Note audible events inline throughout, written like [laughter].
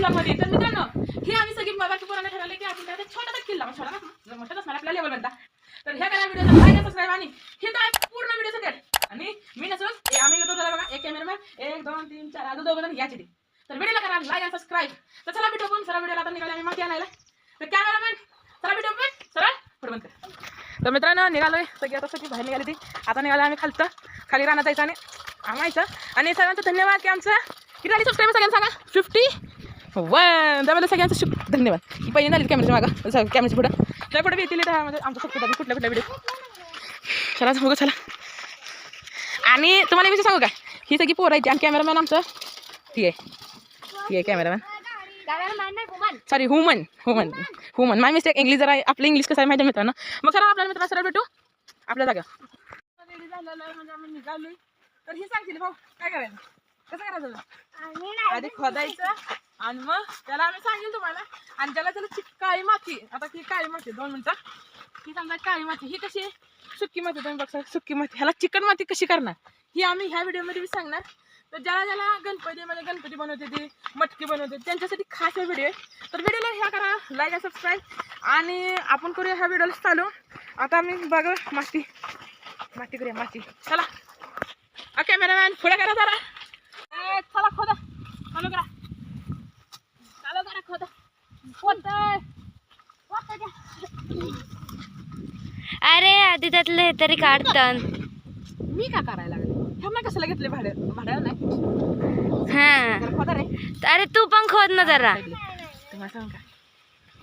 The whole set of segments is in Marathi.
ब्लॉग तर मित्रांनो? हे आम्ही सगळी बाबाची पोरांना ठरवले की आपण त्याचा छोटासा किल्ला छोटा नसणार, मोठा नसणार आपला लेवल बनता. तर ह्या करा व्हिडिओ लाईक सबस्क्राईब आणि हे तर पूर्ण व्हिडिओ सगळ्यात आणि मी नसून आम्ही येतो त्याला बघा एक कॅमेरामॅन एक दोन तीन चार अजून दोघं जण याची ते. तर व्हिडिओला करा लाईक आणि सबस्क्राईब तर चला व्हिडिओ पण चला व्हिडिओला आता निघाले आम्ही माती आणायला. तर कॅमेरामॅन चला व्हिडिओ पण सरळ पुढे बंद कर. तर मित्रांनो निघालोय. सगळी आता सगळी बाहेर निघाली ती. आता निघालो आम्ही खालतं खाली राहणार जायचं आणि आमायचं आणि सर्वांचं धन्यवाद की आमचं. किती आली सबस्क्राईब सगळ्यांना सांगा? Fifty one. त्यामध्ये सगळ्यांचं शुभ धन्यवाद. ही पहिली झाली कॅमेऱ्याच्या मागं. कॅमेऱ्याच्या पुढं. त्या पुढे येतील त्यामध्ये आमचं सबस्क्राईब कुठल्या कुठल्या व्हिडिओ चला सांगू चला. आणि तुम्हाला विषय सांगू काय ही सगळी पोरं आहे आणि कॅमेरामॅन आमचं. ती आहे. ती आहे cameraman sorry human human human my mistake English जरा आपलं इंग्लिश कसं आहे माहिती आहे मित्रांनो? मग सर आपल्याला मित्र सरळ भेटू? आपल्या जागा रेडी म्हणजे आम्ही तर ही सांगतील भाऊ काय करायचं? कसं करायचं आधी खोदायचं आणि मग त्याला आम्ही सांगेल तुम्हाला. आणि त्याला त्याला काळी माती. आता ही काळी माती दोन मिनिटं. ही समजा काळी माती. ही कशी? सुकी माती. तुम्ही बघता सुकी माती. ह्याला चिकन माती कशी करणार? ही आम्ही ह्या व्हिडिओमध्ये सांगणार. तर ज्याला ज्याला गणपती म्हणजे गणपती बनवते ती मटकी बनवते त्यांच्यासाठी खास हे व्हिडिओ आहे. तर व्हिडिओला ह्या करा. लाईक आणि सबस्क्राईब आणि आपण करूया ह्या व्हिडिओला चालू. आता आम्ही बघा माती. माती करूया माती. चला. कॅमेरामॅन पुढे करा जरा. चला खोदा. चालू करा. चालू करा खोदा. खोदतंय. अरे आधी त्यातलं हे तरी काढतात मी का करायला लागले? ह्यांना कशाला घेतले भाड्या भाड्याला नाही. हा. जरा खोदा रे. अरे तू पण खोद ना जरा. तुम्हाला सांग का?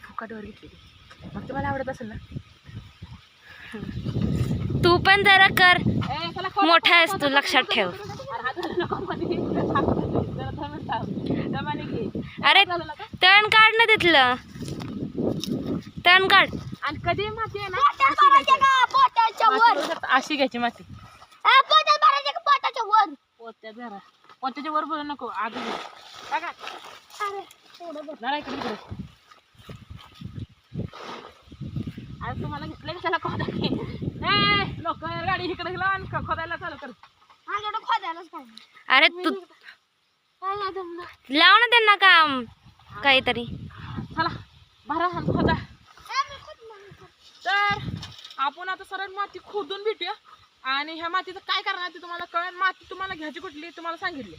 फुकाटवर घेतली मग तुम्हाला आवडत असेल ना. तू पण जरा कर. ए, चला खोदा, मोठा खोदा, आहेस खोदा, तू, लक्षात खोदा, ठेव. खोदा, खोदा. अरे, हात नको मध्ये. जरा दमाने थांब. दमाने घे. अरे झालं ना का? तण काढ ना तिथलं. तण काढ. आणि कधी माती आहे ना? अशी घ्यायची. माती पोत्याच्या वर. बोलू नको आधी. जरा इकडे इकडे तुम्हाला घेतलं कशाला खोदा लोक गाडी इकडे गेला आणि ख- खोदायला चालू कर. अरे तू लाव ना त्यांना काम काहीतरी. चला भरा खोदा तर आपण आता सरळ माती खोदून भेटूया. आणि ह्या मातीचं काय करणार ते तुम्हाला कळेल. माती तुम्हाला घ्यायची कुठली तुम्हाला सांगितले.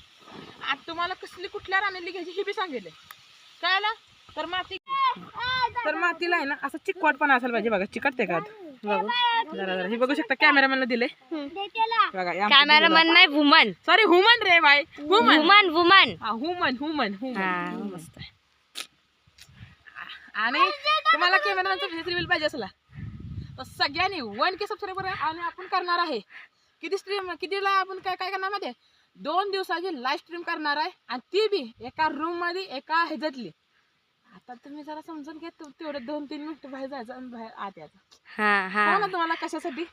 आता तुम्हाला कसली कुठल्या राणीली घ्यायची हे बी सांगितले कळलं? तर माती तर मातीला आहे ना असं चिकटपणा असायला पाहिजे बघा. चिकटते का? बघू. जरा जरा. हे बघू शकता कॅमेरामॅनला दिले बघा कॅमेरामन नाही वुमन सॉरी हुमन रे बाय हुमन वुमन वुमन हा हुमन हुमन हा हुमन मस्त आहे. आणि तुम्हाला कॅमेरामॅनचा फेस रिव्हिल पाहिजे असला तर सगळ्यांनी वन के सबस्क्राईबर आणि आपण करणार आहे. किती स्ट्रीम कितीला आपण काय काय करणार माहिती दोन दिवसाची लाईव्ह स्ट्रीम करणार आहे आणि ती बी एका रूममध्ये एका ह्याच्यातली. आता तुम्ही जरा समजून घ्या तू- तेवढे दोन तीन मिनिटं बाहेर जायचं आणि बाहेर आत यायचं. हा हा. सांगा ना तुम्हाला कशासाठी?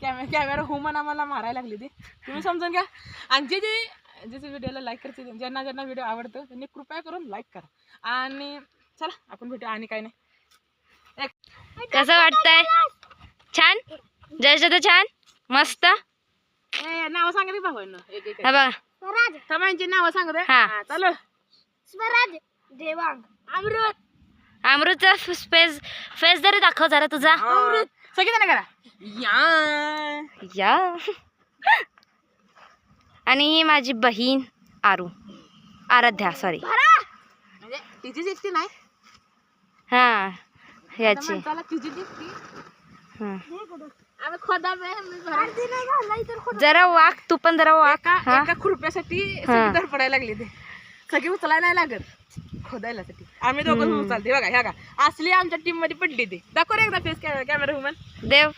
कॅमे कॅमेरा हुमन आम्हाला मारायला लागली ती. तुम्ही समजून घ्या. आणि जे जे जे जे व्हिडिओला लाईक करते ज्यांना ज्यांना व्हिडिओ आवडतो त्यांनी कृपया करून लाईक करा. आणि चला आपण भेटू. आणि काय नाही. एक कसं वाटतंय? छान? जयचं तर छान? मस्त? ए, नावं सांगा रे भावांनो. एक एक हा बघा. तमांची नावं सांगा रे हा. चालू. स्वराज. देवांग. अमृत. अमृतचा फेस फेस जरी दाखव जरा तुझा. अमृत. करा. या. या. आणि ही माझी बहीण आरू. आराध्या सॉरी म्हणजे तिचीच एकटी नाही? हा याची. माणसाला तिचीच एकटी हा. आम्ही खोदा बे, मी भरा- जरा वाक तू पण जरा वाक हा. एका खुरप्यासाठी हा. धडपडायला लागली ते. सगळी उचलायला नाही लागत. खोदायला साठी आम्ही दोघं. उचलते बघा ह्या का असली आमच्या टीममध्ये पडली ती. दाखव रे एकदा फेस कॅमेरा हुमन देव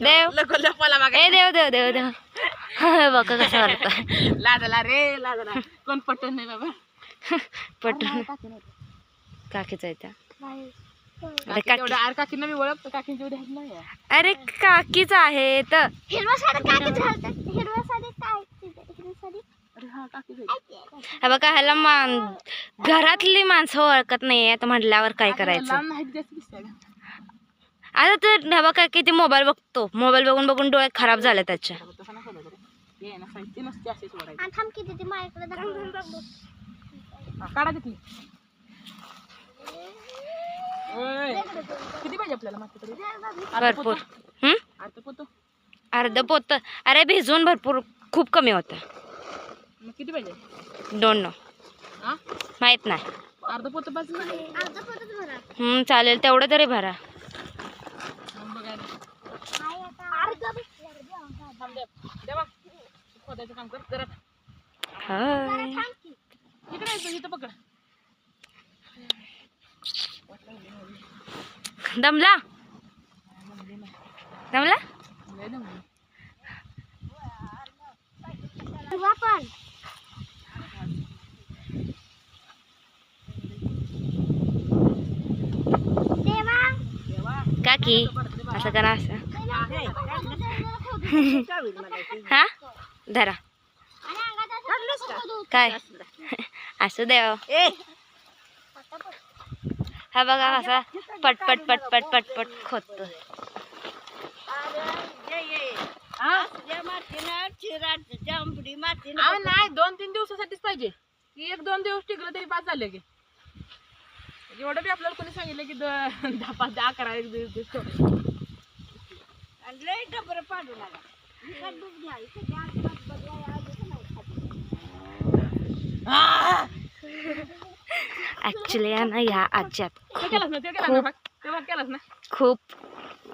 देव. लको लपवाला ए बघा देव देव देव देव. [laughs] बघ कसं [laughs] वाटतं. लाजला रे लाजला. कोण पटन नाही बाबा. पटून. काकीचा आहे त्या. काकींना मी ओळखतो काकींची. अरे काकीच आहे तर हिरवा साडी घालतात काय हिरवा साडी अरे हा काकीच आहे. हा बघा ह्याला मान घरातली माणसं ओळखत नाही आता म्हटल्यावर काय करायचं? आता तर हा बघा किती मोबाईल बघतो मोबाईल बघून बघून डोळे खराब झाले त्याच्या तसं नाही खोदायचं रे. आहे ना साहित्य नसते असेच ओढायचे आणि थांब किती ती माझ्याकडे दाखव काढा तिथली ओय. किती पाहिजे आपल्याला माती तरी अर्धा भरपूर पोतं? हं? अर्धा पोतं? अर्ध पोत अरे भिजवून भरपूर खूप कमी होतं मग किती पाहिजे? Don't know. हा माहीत नाही. अर्धा पोतं बस ना? अर्धा पोतच भरा. हं, चालेल तेवढं तरी भरा. मग बघायला अर्धा थांब दे देवा खोदायचं काम कर जरा हाय. इकडे यायचं इथं पकड दमला दमला लय दमली. पण देवा. देवा का की? असं करा असं. हा? धरा. असं. काय असं देव हा बघा कसा पटपट पटपट पटपट खोदतो हा? नाही दोन तीन दिवसासाठीच पाहिजे. की एक दोन दिवस टिकलं तरी पाच झाले की. एवढं बी आपल्याला कोणी सांगितलं की द- दहा पाच दहा अकरा एक दिवस दिवस ठेव. आ! ऍक्च्युली ना ह्या आज्यात ते केलंस ना ते केलं ना बघ. ते बघ केलंस ना. खूप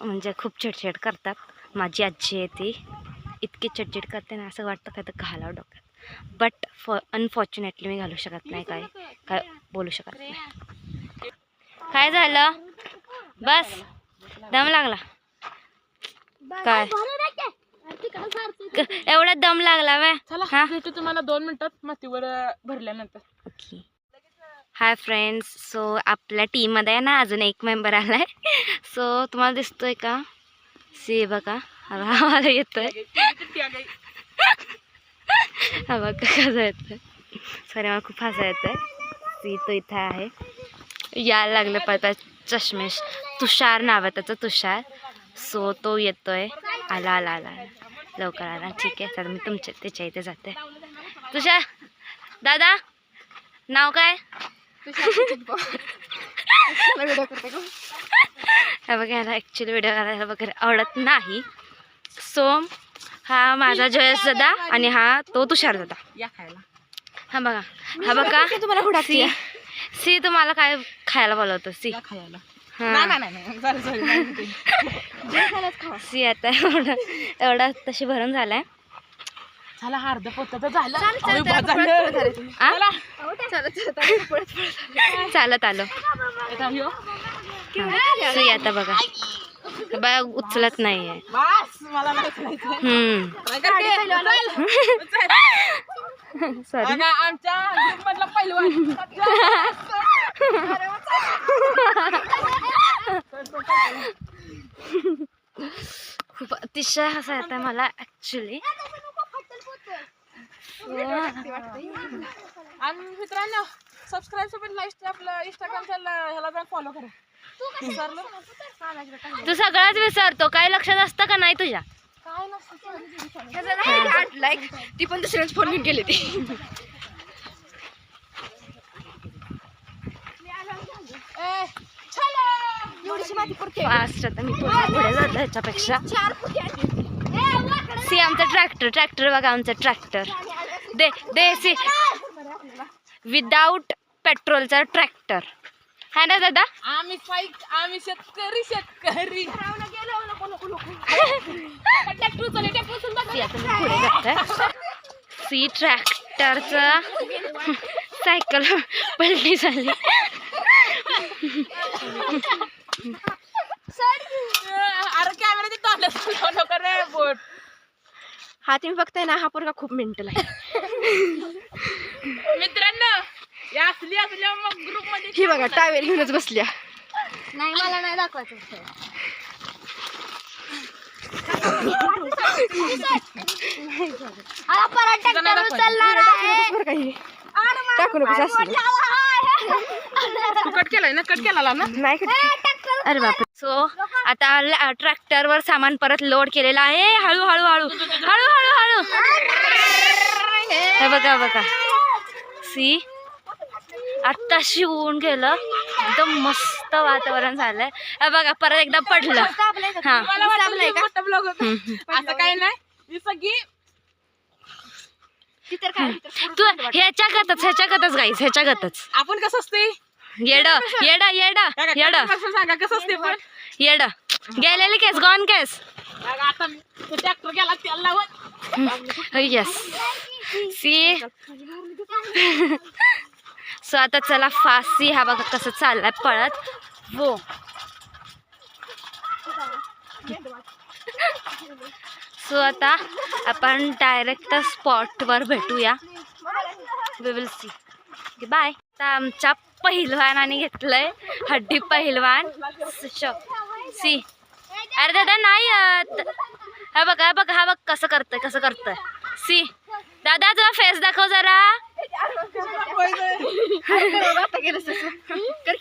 म्हणजे खूप चिडचिड करतात. माझी आजी आहे ती. इतकी चिडचिड करते ना असं वाटतं काय तर घालावं डोक्यात. बट फॉ अनफॉर्च्युनेटली मी घालू शकत नाही काय काय बोलू शकत नाही. काय झालं? बस. दम लागला. काय? एवढा दम लागला वे चला? भेटू तुम्हाला दोन मिनिटात मातीवर भरल्यानंतर. हाय फ्रेंड्स सो आपल्या टीममध्ये आहे ना अजून एक मेंबर आलाय. सो तुम्हाला दिसतोय का? सी बघा. हा मला येतोय. हा बघा कसं येतोय. सॉरी मला खूप हसा येतोय. सी तो इथं आहे. यायला लागले पाहिजे चष्मेश. तुषार नाव आहे त्याचं तुषार. सो तो येतोय. आला आला आला. लवकर आला. ठीक आहे तर मी तुमच्या त्याच्या इथे जाते. तुषार दादा नाव काय? हा बघा ह्याला ॲक्च्युली व्हिडिओ करायला वगैरे आवडत नाही. सो हा माझा जयस दादा आणि हा तो तुषार दादा. या खायला. हा बघा हा बघा. तुम्हाला सी तुम्हाला काय खायला बोलवतो सी. या खायला. हा. नाही नाही नाही सॉरी सॉरी [laughs] सी आता एवढा एवढा तशी भरून झालाय. झाला हा अर्ध पोत तर झालं. चालत आलो. हा. सी आता बघा. बघा उचलत नाहीये. हम्म. [laughs] [laughs] काय. सॉरी आमच्या मधला पहिलवान खूप अतिशय हसा येत आहे मला ऍक्च्युली आणि मित्रांनो सबस्क्राईब सोबत लाईक आपलं इंस्टाग्रामच्या ह्याला जाऊन फॉलो करा? तू सगळ्याच विसरतो काही लक्षात असतं का नाही तुझ्या काय नसतं ती. पण दुसऱ्याच फोन घेऊन गेली ती ए, चला. एवढीशी माती पुरते. फास्ट आता मी पुढे जातो ह्याच्यापेक्षा. सी आमचा ट्रॅक्टर ट्रॅक्टर बघा आमचा ट्रॅक्टर दे दे सी. विदाऊट पेट्रोलचा ट्रॅक्टर है ना दादा? आम्ही फाईट आम्ही शेतकरी शेतकरी ट्रॅक्टर चालू ट्रॅक्टर सुद्धा सी ट्रॅक्टरचा सायकल पलटी झाली. हा तुम्ही बघताय ना हा पोरगा खूप मेंटल आहे मित्रांनो या असली असल्या मग ग्रुपमध्ये ही बघा टावेल घेऊनच बसल्या. नाही मला नाही दाखवायचं. आता परत ट्रॅक्टर. उचलणार आहे. काही. टाकू नको असलं तू कट केलाय ना? कट केला ना? नाही का अरे बापरे. सो आता ट्रॅक्टरवर सामान परत लोड केलेलं आहे. हळू हळू हळू. हळू हळू हळू. हे बघा बघा. सी. आत्ताशी ऊन गेलं. एकदम मस्त वातावरण झालंय. हे बघा परत एकदा पडलं. हा. मला वाटलं की मोठा ब्लॉग होता. हम्म. असं काही नाही. ही सगळी काय तू ह्याच्या गतच ह्याच्या गतच गाईस ह्याच्या गतच आपण कसं असते येड येड येड येड. सांगा कसं असते पण? येड. गेलेली केस गॉन केस. बघा, आता मी ट्रॅक्टर गेला त्याला लावत येस सी सो आता चला फासी हा बघा कसं चाललाय पळत. वो. सो आता आपण डायरेक्ट स्पॉटवर भेटूया. वी विल सी बाय आता आमच्या पहिलवानाने घेतलंय हड्डी पहिलवान. श- सी अरे दादा नाही हा बघा बघा हा बघ कसं करतंय कसं करतंय. सी दादा तुझा फेस दाखव जरा.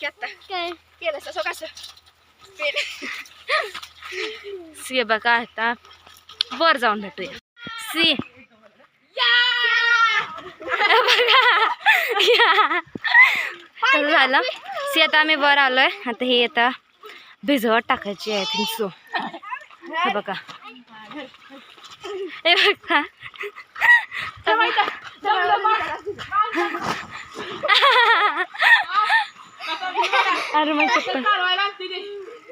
आता सी बघा आता. वर जाऊन भेटूया. सी. बघा. झालं. सी आता आम्ही वर आलोय. आता हे आता भिजवत टाकायची आय थिंक सो हे बघा. हे बघा. अरे मग चप्पल काढवायला असते ते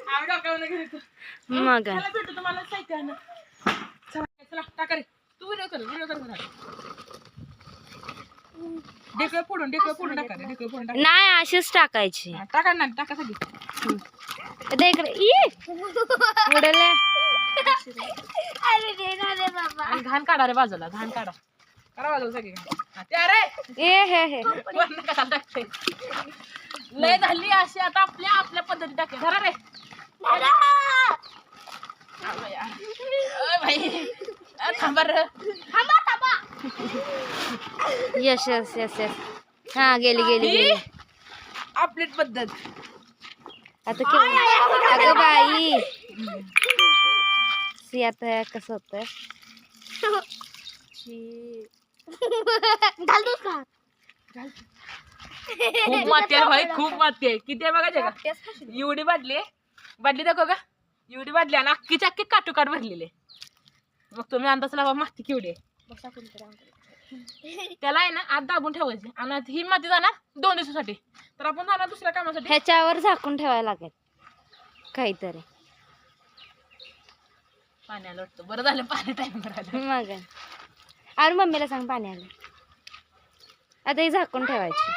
आम्ही डोक्यावर घेत होतो. मग चला भेटू तुम्हाला साहित्य आणा. चला चला टाका रे तू व्हिडिओ कर व्हिडिओ कर मला ढेकळं फोडून ढेकळं फोडून टाका रे ढेकळं फोडून टाका नाही अशीच टाकायची हा, टाका ना टाका सगळी आता इकडे ई उडले अरे रे ना रे बाबा आणि घाण काढा रे बाजूला घाण काढा सगळी ते अरे! ए हे हे. वरनं कशाला टाकते? लय झाली अशी आता आपल्या आपल्या पद्धती टाकते. धरा रे. थांबा थांबा यस यस यस यस. हा गेली गेली ही गेली. आपली पद्धत. आता केवढी? अगं बाई. सी आता कसं होतंय? घाल [laughs] दूस का? खूप माती आहे भाई खूप माती आहे. किती आहे बघायचे का एवढी बादली बादली दाखव का एवढी बादली आणि अख्खी काटोकाट भरलेले मग तुम्ही अंदाज लावा माती केवढी आहे. त्याला आहे ना आत दाबून ठेवायची आणि आता ही माती जाणार दोन दिवसासाठी. तर आपण जाणार दुसऱ्या कामासाठी. ह्याच्यावर झाकून ठेवायला लागेल. काहीतरी. पाण्याला वाटतं. बरं झालं पाणी टाइम करायला मग अरे मम्मीला सांग पाणी आलं. आता ही झाकून ठेवायची.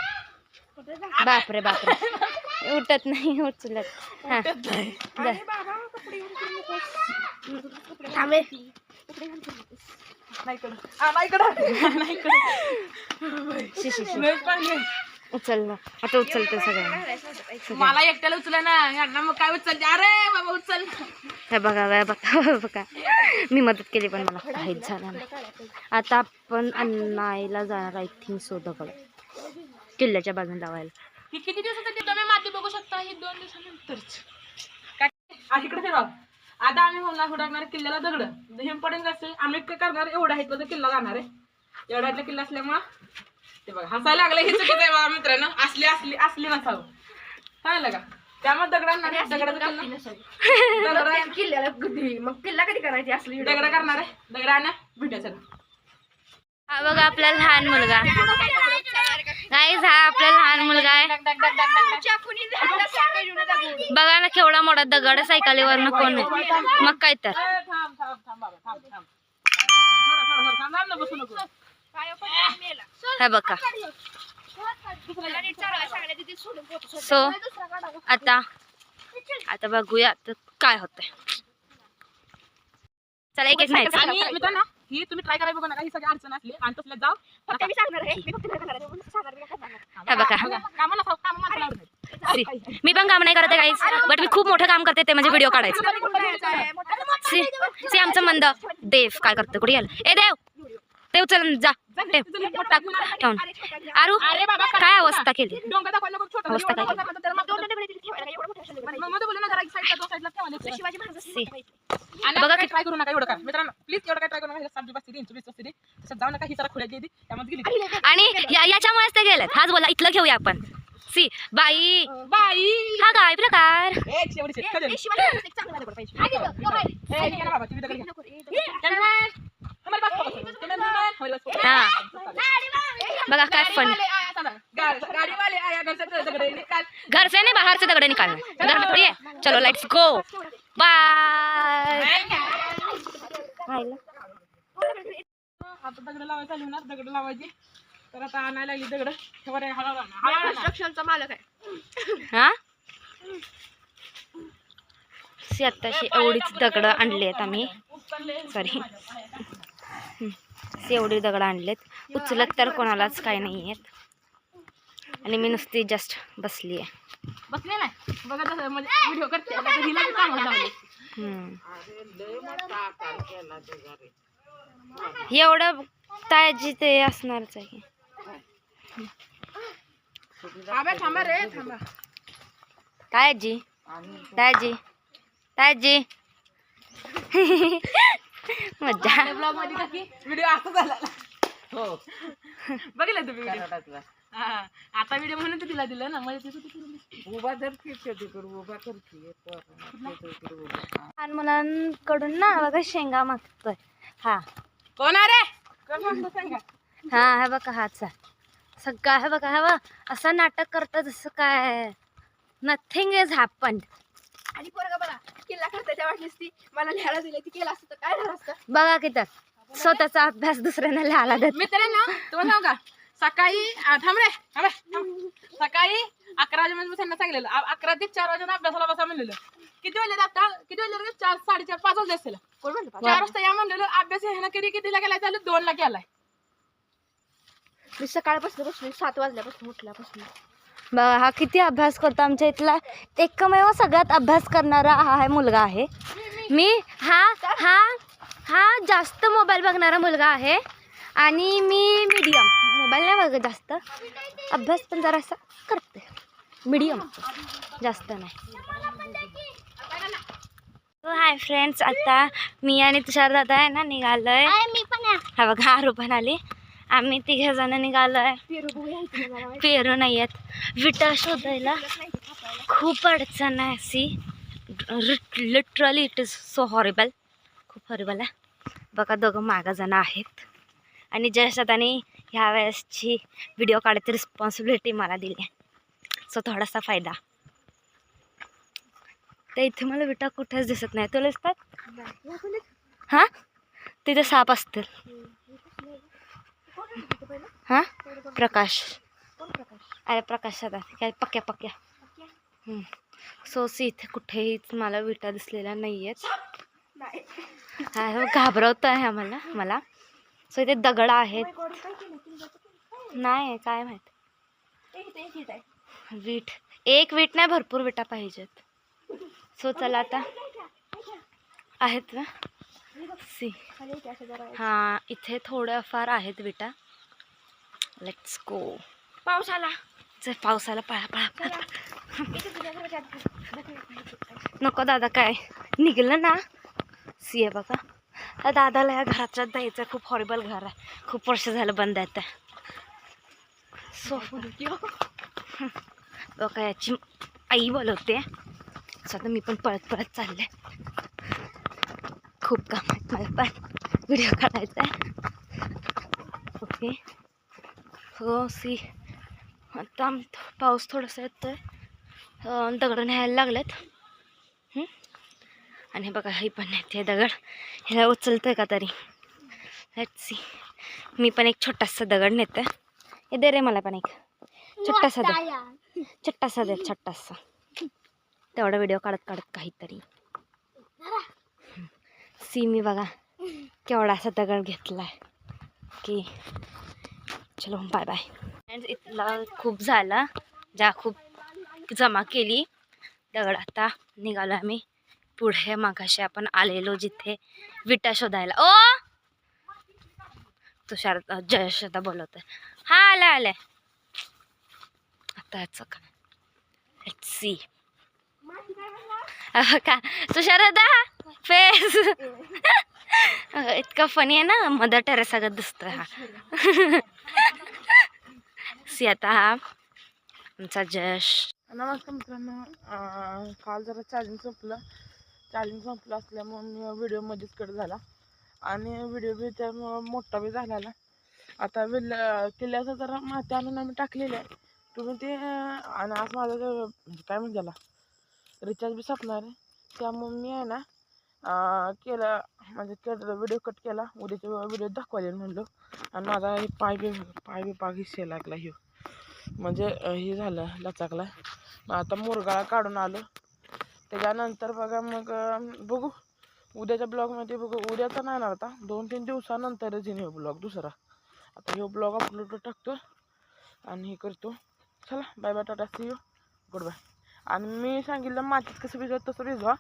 बापरे बापरे. उठत नाही उचलत. हा. उचल ना. आता उचलते सगळ्यांना. मला एकट्याला उचल ना यांना मग काय उचलते? अरे बाबा उचल. हे बघा बघा बघा. मी मदत केली पण मला काहीच झालं नाही. आता आपण अन्नायला जाणार आय थिंक सो दगड किल्ल्याच्या बाजून लावायला ही किती दिवसासाठी तुम्ही माती बघू शकता ही दोन दिवसानंतरच. काय? आज इकडे आता आम्ही होणार हुडकणार किल्ल्याला दगड. हिमपडेन कसं? आम्ही काय करणार? एवढा आहे तर किल्ला जाणार आहे. एवढ्यातला किल्ला असल्यामुळं. ते बघा हसायला लागलं हे चुकीचं आहे मित्रांनो. असली असली असली नसावं सांगितलं का? त्यामुळे दगड आणणार आहे दगडाचा किल्ला दगड. किल्ल्याला कधी मग किल्ला कधी करायची असली दगड करणार आहे हा बघा आपला लहान मुलगा गाईज हा आपला लहान मुलगा आहे बघा ना केवढा मोठा दगड सायकलीवरनं कोण आहे. मग काय तर ए, थांब थांब थांब बाबा थांब थांब थोडा थोडा थोडा थांब थांब ना बसू नको हे बघा सो आता आता बघूया तर काय होतंय. चला एक एक नाही आणि मित्रांनो ही तुम्ही ट्राय करायला बघू ही सगळी अडचण असली आणि तसल्या जाऊ. फक्त मी सांगणार आहे मी फक्त नाही करणार आहे. सांगणार मी सांगणार. हे पण काम नाही करत आहे गाईज बट मी खूप मोठं काम करते ते म्हणजे व्हिडिओ काढायचं. सी सी आमचं मंद. देव काय करतो? कुठे गेलं? ए देव! देव चल जा. ठेवून अरे बाबा काय अवस्था केली? अवस्था काय? एवढं एवढं बघा ट्राय करू नका एवढं करा मित्रांनो प्लीज एवढं काय ट्राय करू नका. सात बसते इंच वीस बसते तसं जाऊ नका ही जरा खुल्या गेली. त्यामध्ये गेली. आणि याच्यामुळेच ते गेलेत. हाच बोला इथलं घेऊया आपण. सी. बाई. बाई. हा काय प्रकार? एक हा. बघा काय फन घर से दगड निकाल. घर से नहीं बाहर से दगड़े निकालना घर में थोड़ी है चलो लेट्स गो बाय आता दगड लावायला चालू दगड लावायची तर आता आणायला लागली दगड मालक आहे हा एवढीच दगड आणली आहेत आम्ही सॉरी एवढी दगड आणलेत. उचलत तर कोणालाच काही नाही आहेत आणि मी नुसती जस्ट बसली आहे. बसले नाही. म्हणजे व्हिडिओ करते. एवढं ताजी ते असणारच आहे. आजी ताजी ताजी. मज्जा. ब्लॉगमध्ये काकी व्हिडिओ असा झाला. हो. बघितलं तुम्ही व्हिडिओ? हा. आता व्हिडिओ म्हणून तर तिला दिलं ना म्हणजे उभा जर उभा कर की लहान मुलांकडून ना बघा शेंगा मागतोय. हा. कोण सांगा? हा हे बघा हाचा. सगळा हे बघा हे बघा. असं नाटक करतं जसं काय? नथिंग इज हॅपन आणि पोरगा बघा. किल्ला करताच्या वाटलीस ती? मला लिहायला दिलं ती केलं असतं तर काय झालं असतं? बघा की तर स्वतःचा अभ्यास दुसऱ्यांना लिहायला देत. मित्रांनो तुम्हाला सांगू का? सकाळी आ, थांब रे थांब रे, थांब. सकाळी अकरा वाजेपर्यंत मी त्यांना सांगितलेलं. आ- अकरा ते चार वाजेला अभ्यासाला बसा म्हणलेलं. किती वाजले आता? किती वाजले रे? चार साडेचार पाच वाजले असेल कोण म्हणलं चार वाजता या म्हणलेलं. अभ्यास ह्यानं किती कितीला गेलाय चालू दोन ला गेलाय मी सकाळपासून बसली सात वाजल्यापासून उठल्यापासून. हा किती अभ्यास करतो आमच्या इथला. एकमेव सगळ्यात अभ्यास करणारा हा आहे मुलगा आहे. मी हा हा हा जास्त मोबाईल बघणारा मुलगा आहे. आणि मी मीडियम मोबाईल नाही बघत जास्त. अभ्यास पण जरासा करते. मीडियम जास्त नाही. हाय फ्रेंड्स आता मी आणि तुषार दादा आहे ना निघालोय. आहे, मी पण आहे. हा बघा आरू पण आली. आम्ही तिघे जण मला माहिती पेरू नाही आहेत विटा शोधायला. खूप अडचण आहे अशी. Literally it is so horrible खूप हॉरिबल आहे. बघा दोघं मागं जण आहेत. आणि जशात आणि ह्या वेळेसची व्हिडिओ काढायची रिस्पॉन्सिबिलिटी मला दिली आहे. सो थोडासा फायदा. तर इथे मला विटा कुठेच दिसत नाही. तुला दिसतात? हां? तिथे साप असतील. हां? प्रकाश. प्रकाश? अरे प्रकाशात आहे काय पक्या पक्या. हम्म. सो सी इथे कुठेही मला विटा दिसलेल्या नाही. आहेत हा हो घाबरवत आहे आम्हाला मला. सो इथे दगड आहेत. नाही काय माहीत. वीट. एक वीट नाही भरपूर विटा पाहिजेत. सो चला आता. आहेत ना? सी हां इथे थोड्याफार आहेत विटा. लेट्स गो पाऊस आला चल पावसाला पळा पळा पळा बघ. नको दादा काय? निघलं ना? सी आहे बघा. त्या दादाला या घराच्यात द्यायचं. खूप हॉरिबल घर आहे. खूप वर्ष झालं बंद आहे ते सो बघा याची आई बोलवते. सो आता मी पण पळत पळत चालले. खूप काम आहेत मला पण व्हिडिओ काढायचा आहे ओके हो सी. आता आम- पाऊस थोडासा येतोय. अं, दगड न्यायला लागलेत? आणि हे बघा ही पण येते दगड. ह्याला उचलतोय का तरी? सी मी पण एक छोटासा दगड नेते. हे दे रे मला पण एक. छोटासा दे. छोटासा दे छोटासा. तेवढा व्हिडिओ काढत काढत काहीतरी. सी मी बघा केवढासा दगड घेतलाय. की चलो बाय बाय फ्रेंड्स इथला खूप झाला. ज्या खूप जमा केली. दगड आता निघालो आम्ही. पुढे मागाशी आपण आलेलो जिथे विटा शोधायला. ओ! तुषार जयश आता बोलवतोय. हा आलं आलंय. आता याचं काय? सी का? तुषार दादा फेस इतका फनी आहे ना. मदर टेरेसा गत दिसतोय हा. सी आता हा आमचा जश. नमस्कार मित्रांनो काल जरा चार्जिंग संपलं. चार्जिंग संपलं असल्यामुळे मी व्हिडिओ मध्येच कट झाला. आणि व्हिडिओ बी त्यामुळं मोठा बी झालेला आता विल किल्ल्याचं जरा माती आणून आम्ही टाकलेलं आहे. तुम्ही ते आणि आज माझं म्हणजे काय म्हणजे रिचार्ज बी संपणार आहे. त्यामुळे मी आहे ना केलं म्हणजे केलं व्हिडिओ कट केला. उद्याच्या व्हिडिओ दाखवायला म्हणलो. आणि माझा हे पाय बी पाय बी पाग हिस्से लागला ह्यो. म्हणजे हे झालं लचाकला मग आता मुरगाळा काढून आलो. त्याच्यानंतर बघा मग बघू. उद्याच्या ब्लॉगमध्ये बघू. उद्याचा नाही ना आता. दोन तीन दिवसानंतरच येईन हे ब्लॉग दुसरा. आता हे ब्लॉग अपलोड टाकतो आणि हे करतो. चला bye bye Tata see you good bye आणि मी सांगितलं मातीत कसं भिजवत तसं भिजवा.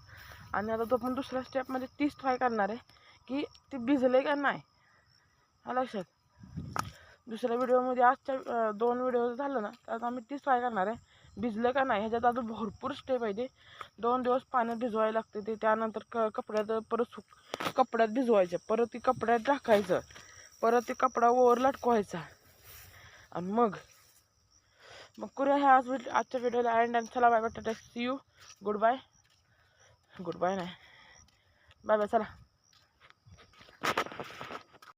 आणि आता तो पण दुसऱ्या स्टेपमध्ये तीच ट्राय करणार आहे की ते भिजले का नाही. हा लक्षात. दुसऱ्या व्हिडिओमध्ये आजच्या दोन व्हिडिओ झालं ना तर आता आम्ही तीच ट्राय करणार आहे. भिजलं का नाही ह्याच्यात अजून भरपूर स्टेप आहे ते. दोन दिवस पाण्यात भिजवायला लागते ते त्यानंतर क कपड्यात परत सुक कपड्यात भिजवायचं परत ती कपड्यात टाकायचं परत ते कपडा ओवर लटकवायचा. आणि मग मग करूया ह्या आज व्हिडिओ आजच्या व्हिडिओला अँड आणि चला bye bye Tata see you good bye good bye नाही. बाय बाय चला.